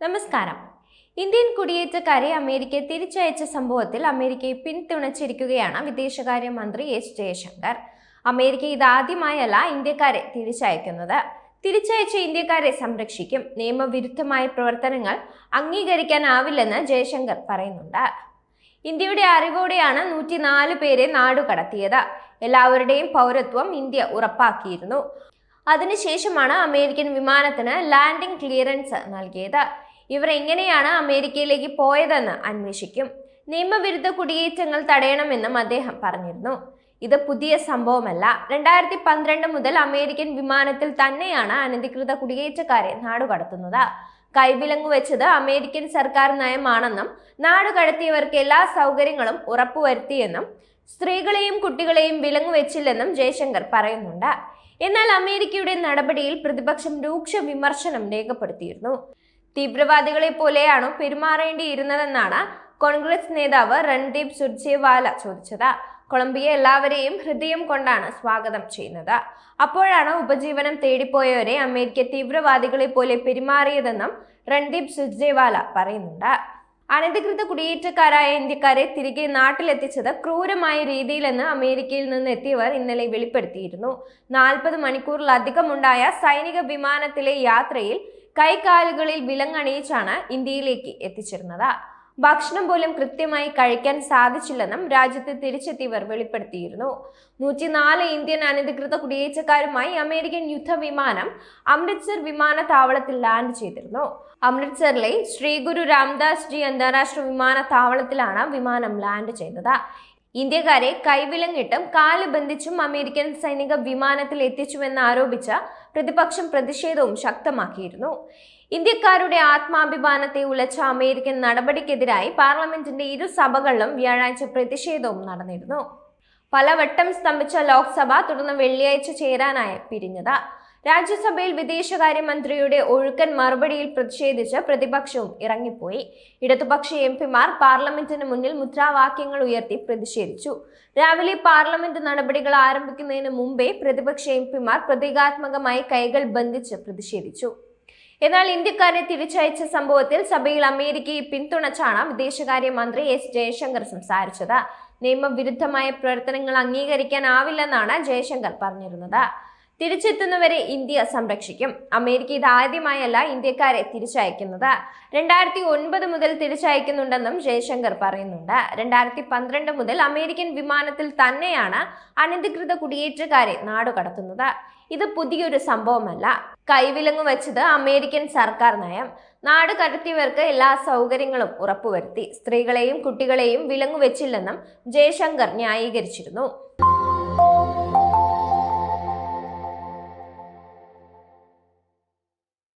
നമസ്കാരം. ഇന്ത്യൻ കുടിയേറ്റക്കാരെ അമേരിക്ക തിരിച്ചയച്ച സംഭവത്തിൽ അമേരിക്കയെ പിന്തുണച്ചിരിക്കുകയാണ് വിദേശകാര്യമന്ത്രി എസ് ജയശങ്കർ. അമേരിക്ക ഇതാദ്യമായല്ല ഇന്ത്യക്കാരെ തിരിച്ചയക്കുന്നത്. തിരിച്ചയച്ച ഇന്ത്യക്കാരെ സംരക്ഷിക്കും. നിയമവിരുദ്ധമായ പ്രവർത്തനങ്ങൾ അംഗീകരിക്കാനാവില്ലെന്ന് ജയശങ്കർ പറയുന്നുണ്ട്. ഇന്ത്യയുടെ അറിവോടെയാണ് നൂറ്റിനാല് പേരെ നാടുകടത്തിയത് എല്ലാവരുടെയും പൗരത്വം ഇന്ത്യ ഉറപ്പാക്കിയിരുന്നു. അതിനുശേഷമാണ് അമേരിക്കൻ വിമാനത്തിന് ലാൻഡിംഗ് ക്ലിയറൻസ് നൽകിയത്. ഇവർ എങ്ങനെയാണ് അമേരിക്കയിലേക്ക് പോയതെന്ന് അന്വേഷിക്കും. നിയമവിരുദ്ധ കുടിയേറ്റങ്ങൾ തടയണമെന്നും അദ്ദേഹം പറഞ്ഞിരുന്നു. ഇത് പുതിയ സംഭവമല്ല. രണ്ടായിരത്തി പന്ത്രണ്ട് മുതൽ അമേരിക്കൻ വിമാനത്തിൽ തന്നെയാണ് അനധികൃത കുടിയേറ്റക്കാരെ നാടുകടത്തുന്നത് കൈവിലങ്ങു വെച്ചത് അമേരിക്കൻ സർക്കാർ നയമാണെന്നും നാടുകടത്തിയവർക്ക് എല്ലാ സൗകര്യങ്ങളും ഉറപ്പുവരുത്തിയെന്നും സ്ത്രീകളെയും കുട്ടികളെയും വിലങ്ങു വെച്ചില്ലെന്നും ജയശങ്കർ പറയുന്നുണ്ട്. എന്നാൽ അമേരിക്കയുടെ നടപടിയിൽ പ്രതിപക്ഷം രൂക്ഷ വിമർശനം രേഖപ്പെടുത്തിയിരുന്നു. തീവ്രവാദികളെ പോലെയാണോ പെരുമാറേണ്ടിയിരുന്നതെന്നാണ് കോൺഗ്രസ് നേതാവ് രൺദീപ് സുർജേവാല ചോദിച്ചത്. കൊളംബിയ എല്ലാവരെയും ഹൃദയം കൊണ്ടാണ് സ്വാഗതം ചെയ്യുന്നത്. അപ്പോഴാണ് ഉപജീവനം തേടിപ്പോയവരെ അമേരിക്ക തീവ്രവാദികളെ പോലെ പെരുമാറിയതെന്നും രൺദീപ് സുർജേവാല പറയുന്നുണ്ട്. അനധികൃത കുടിയേറ്റക്കാരായ ഇന്ത്യക്കാരെ തിരികെ നാട്ടിലെത്തിച്ചത് ക്രൂരമായ രീതിയിലെന്ന് അമേരിക്കയിൽ നിന്ന് എത്തിയവർ ഇന്നലെ വെളിപ്പെടുത്തിയിരുന്നു. നാൽപ്പത് മണിക്കൂറിലധികമുണ്ടായ സൈനിക വിമാനത്തിലെ യാത്രയിൽ കൈകാലുകളിൽ വിലങ്ങണിയിച്ചാണ് ഇന്ത്യയിലേക്ക് എത്തിച്ചിരുന്നത് ഭക്ഷണം പോലും കൃത്യമായി കഴിക്കാൻ സാധിച്ചില്ലെന്നും രാജ്യത്ത് തിരിച്ചെത്തിയവർ വെളിപ്പെടുത്തിയിരുന്നു. നൂറ്റിനാല് ഇന്ത്യൻ അനധികൃത കുടിയേറ്റക്കാരുമായി അമേരിക്കൻ യുദ്ധവിമാനം അമൃത്സർ വിമാനത്താവളത്തിൽ ലാൻഡ് ചെയ്തിരുന്നു. അമൃത്സറിലെ ശ്രീ ഗുരു രാംദാസ് ജി അന്താരാഷ്ട്ര വിമാനത്താവളത്തിലാണ് വിമാനം ലാൻഡ് ചെയ്തത്. ഇന്ത്യക്കാരെ കൈവിലങ്ങിട്ടും കാൽ ബന്ധിച്ചും അമേരിക്കൻ സൈനിക വിമാനത്തിൽ എത്തിച്ചുവെന്ന് ആരോപിച്ച പ്രതിപക്ഷം പ്രതിഷേധവും ശക്തമാക്കിയിരുന്നു. ഇന്ത്യക്കാരുടെ ആത്മാഭിമാനത്തെ ഉലച്ച അമേരിക്കൻ നടപടിക്കെതിരായി പാർലമെന്റിന്റെ ഇരു സഭകളിലും വ്യാഴാഴ്ച പ്രതിഷേധവും നടന്നിരുന്നു. പലവട്ടം സ്തംഭിച്ച ലോക്സഭ തുടർന്ന് വെള്ളിയാഴ്ച ചേരാനായി പിരിഞ്ഞത്. രാജ്യസഭയിൽ വിദേശകാര്യമന്ത്രിയുടെ ഒഴുക്കൻ മറുപടിയിൽ പ്രതിഷേധിച്ച് പ്രതിപക്ഷവും ഇറങ്ങിപ്പോയി. ഇടതുപക്ഷ എം പിമാർ പാർലമെന്റിന് മുന്നിൽ മുദ്രാവാക്യങ്ങൾ ഉയർത്തി പ്രതിഷേധിച്ചു. രാവിലെ പാർലമെന്റ് നടപടികൾ ആരംഭിക്കുന്നതിന് മുമ്പേ പ്രതിപക്ഷ എം പിമാർ പ്രതീകാത്മകമായി കൈകൾ ബന്ധിച്ച് പ്രതിഷേധിച്ചു. എന്നാൽ ഇന്ത്യക്കാരെ തിരിച്ചയച്ച സംഭവത്തിൽ സഭയിൽ അമേരിക്കയെ പിന്തുണച്ചാണ് വിദേശകാര്യമന്ത്രി എസ് ജയശങ്കർ സംസാരിച്ചത്. നിയമവിരുദ്ധമായ പ്രവർത്തനങ്ങൾ അംഗീകരിക്കാനാവില്ലെന്നാണ് ജയശങ്കർ പറഞ്ഞിരുന്നത്. തിരിച്ചെത്തുന്നവരെ ഇന്ത്യ സംരക്ഷിക്കും. അമേരിക്ക ഇതാദ്യമായല്ല ഇന്ത്യക്കാരെ തിരിച്ചയക്കുന്നത്. രണ്ടായിരത്തി ഒൻപത് മുതൽ തിരിച്ചയക്കുന്നുണ്ടെന്നും ജയശങ്കർ പറയുന്നുണ്ട്. രണ്ടായിരത്തി പന്ത്രണ്ട് മുതൽ അമേരിക്കൻ വിമാനത്തിൽ തന്നെയാണ് അനധികൃത കുടിയേറ്റക്കാരെ നാടുകടത്തുന്നത് ഇത് പുതിയൊരു സംഭവമല്ല. കൈവിലങ്ങു വെച്ചത് അമേരിക്കൻ സർക്കാർ നയം. നാട് കടത്തിയവർക്ക് എല്ലാ സൗകര്യങ്ങളും ഉറപ്പുവരുത്തി. സ്ത്രീകളെയും കുട്ടികളെയും വിലങ്ങു വെച്ചില്ലെന്നും ജയശങ്കർ ന്യായീകരിച്ചിരുന്നു.